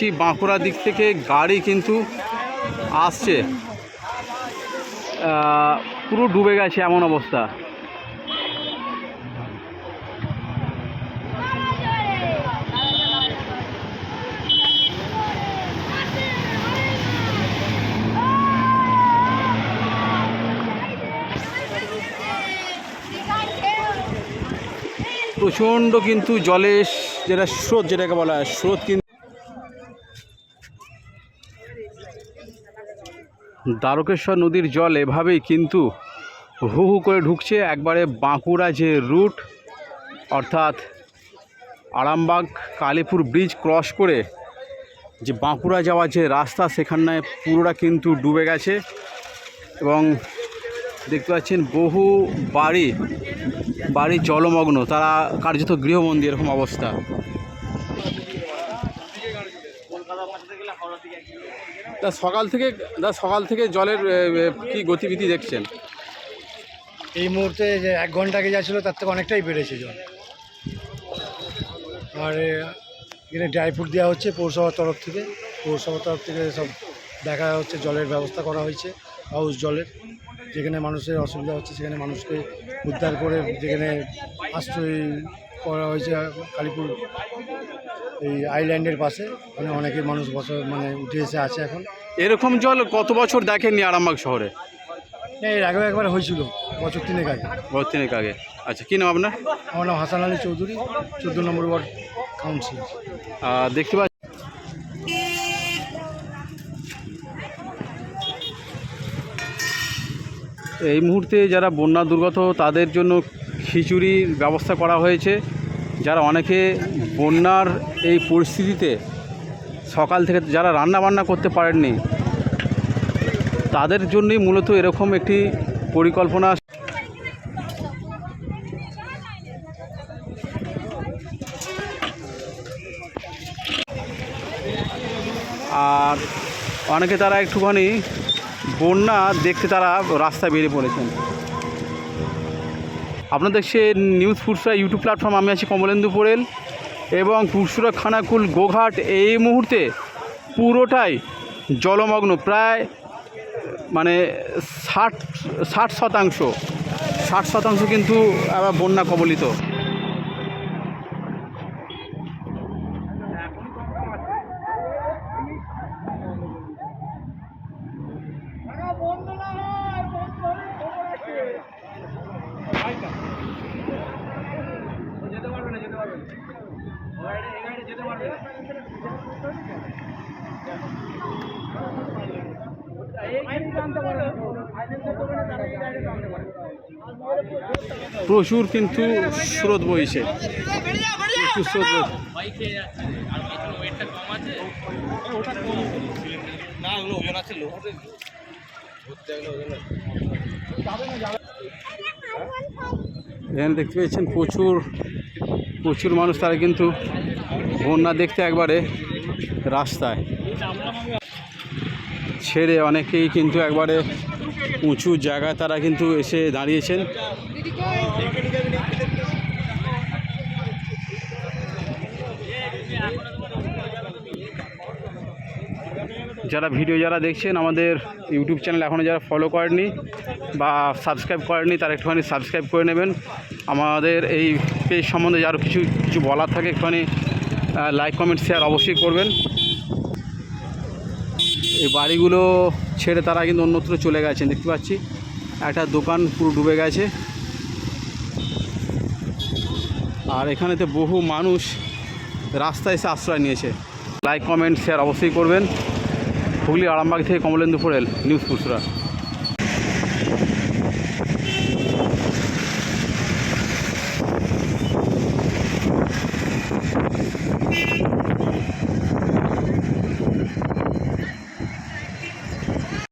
পাচ্ছি বাঁকুড়ার দিক থেকে গাড়ি কিন্তু আসছে। পুরো ডুবে গেছে এমন অবস্থা। প্রচণ্ড কিন্তু জলের যেটা স্রোত, যেটাকে বলা হয় স্রোত কিন্তু দ্বারকেশ্বর নদীর জল এভাবেই কিন্তু হু হু করে ঢুকছে। একবারে বাঁকুড়া যে রুট, অর্থাৎ আরামবাগ কালীপুর ব্রিজ ক্রস করে যে বাঁকুড়া যাওয়ার যে রাস্তা সেখানে পুরোটা কিন্তু ডুবে গেছে। এবং দেখতে পাচ্ছেন বহু বাড়ি বাড়ি জলমগ্ন। তারা কার্যত গৃহবন্দী, এরকম অবস্থা। তা সকাল থেকে দা সকাল থেকে জলের কি গতিবিধি দেখছেন? এই মুহূর্তে যে এক ঘণ্টা আগে যা ছিল, তার থেকে অনেকটাই বেড়েছে জল। আর এখানে ড্রাই ফ্রুট দেওয়া হচ্ছে পৌরসভার তরফ থেকে। পৌরসভার তরফ থেকে সব দেখা হচ্ছে, জলের ব্যবস্থা করা হয়েছে হাউস জলের। যেখানে মানুষের অসুবিধা হচ্ছে, সেখানে মানুষকে উদ্ধার করে যেখানে আশ্রয় করা হয়েছে কালীপুর এই আইল্যান্ডের পাশে। ওখানে অনেকে মানুষ বসে মানে উঠে এসে আছে এখন। এরকম জল কত বছর দেখেননি আরামবাগ শহরে? হ্যাঁ, এর আগেও একবার হয়েছিল বছর তিনেক আগে। বহুত দিনের আগে। আচ্ছা কী নাম আপনার? আমার নাম হাসান আলী চৌধুরী চোদ্দ নম্বর ওয়ার্ড কাউন্সিলর দেখতে পাচ্ছি। এই মুহূর্তে যারা বন্যা দুর্গত তাদের জন্য খিচুড়ির ব্যবস্থা করা হয়েছে। যারা অনেকে বন্যার এই পরিস্থিতিতে সকাল থেকে যারা রান্না বান্না করতে পারেননি, তাদের জন্যই মূলত এরকম একটি পরিকল্পনা আর অনেকে তারা একটুখানি বন্যা দেখতে তারা রাস্তায় বেরিয়ে পড়েছেন। আপনার সে নিউজ ফুরসুরা ইউটিউব প্ল্যাটফর্ম আমি আছি কমলেন্দু পোড়েল এবং পুরসুরা খানাকুল গোঘাট এই মুহূর্তে পুরোটাই জলমগ্ন, প্রায় মানে ষাট ষাট শতাংশ ষাট শতাংশ কিন্তু আবার বন্যা কবলিত। প্রচুর কিন্তু স্রোত বইছে। এখানে দেখতে পেয়েছেন প্রচুর প্রচুর মানুষ তারা কিন্তু বন্যা দেখতে একবারে রাস্তায়। ছেড়ে অনেকেই কিন্তু একবারে উঁচু জায়গায় তারা কিন্তু এসে দাঁড়িয়েছেন। যারা ভিডিও যারা দেখছেন, আমাদের ইউটিউব চ্যানেল এখনও যারা ফলো করেননি বা সাবস্ক্রাইব করেননি, তারা একটুখানি সাবস্ক্রাইব করে নেবেন। আমাদের এই পেজ সম্বন্ধে যারও কিছু কিছু বলার থাকে, একটুখানি লাইক কমেন্ট শেয়ার অবশ্যই করবেন। এই বাড়িগুলো ছেড়ে তারা কিন্তু অন্যত্র চলে গেছেন, দেখতে পাচ্ছি। একটা দোকান পুরো ডুবে গেছে। আর এখানেতে বহু মানুষ রাস্তায় এসে আশ্রয় নিয়েছে। লাইক কমেন্ট শেয়ার অবশ্যই করবেন। হুগলি, আরামবাগ থেকে কমলেন্দু ফোরেল নিউজ পুরসুরা।